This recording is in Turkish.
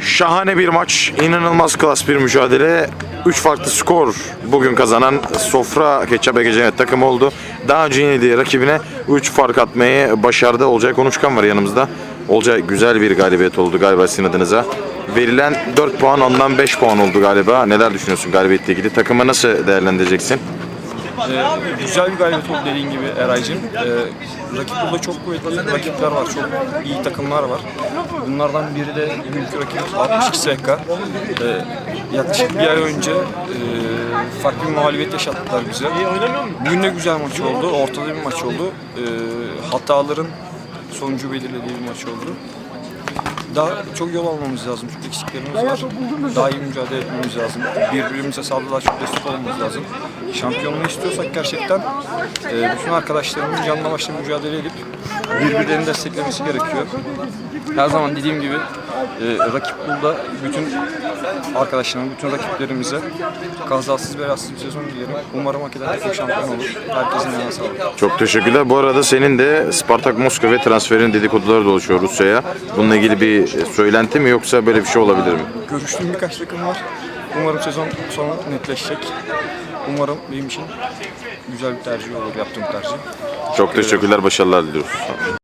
Şahane bir maç, inanılmaz klas bir mücadele. 3 farklı skor bugün kazanan Sofra Ketçap Ege takımı oldu. Daha önce yenildiği rakibine 3 fark atmayı başardı. Olcay Konuşkan var yanımızda. Olcay güzel bir galibiyet oldu galiba sizin adınıza. Verilen 4 puan ondan 5 puan oldu galiba. Neler düşünüyorsun galibiyetle ilgili? Takımı nasıl değerlendireceksin? Ee, güzel bir galibiyet oldu dediğin gibi Eray'cığım. Ee, rakip burada çok kuvvetli rakipler var, çok iyi takımlar var. Bunlardan biri de bugünkü rakibimiz 62 SK. Ee, yaklaşık bir ay önce e, farklı bir mağlubiyet yaşattılar bize. Bugün de güzel maç oldu, ortada bir maç oldu. Ee, hataların sonucu belirlediği bir maç oldu. Daha çok yol almamız lazım. Çok eksiklerimiz var. Daha iyi mücadele etmemiz lazım. Birbirimize sahada daha çok destek olmamız lazım. Şampiyonluğu istiyorsak gerçekten e, bütün arkadaşlarımın canla başla mücadele edip birbirlerini desteklemesi gerekiyor. Her zaman dediğim gibi e, rakip burada bütün arkadaşlarıma, bütün rakiplerimize kazasız belasız bir sezon dilerim. Umarım hak eden takım şampiyon olur. Herkesin yanına sağlık. Çok teşekkürler. Bu arada senin de Spartak Moskova transferin dedikoduları dolaşıyor Rusya'ya. Bununla ilgili bir söylenti mi yoksa böyle bir şey olabilir mi? Görüştüğüm birkaç takım var. Umarım sezon sonu netleşecek. Umarım benim için güzel bir tercih olur yaptığım tercih. Çok teşekkürler, başarılar diliyoruz.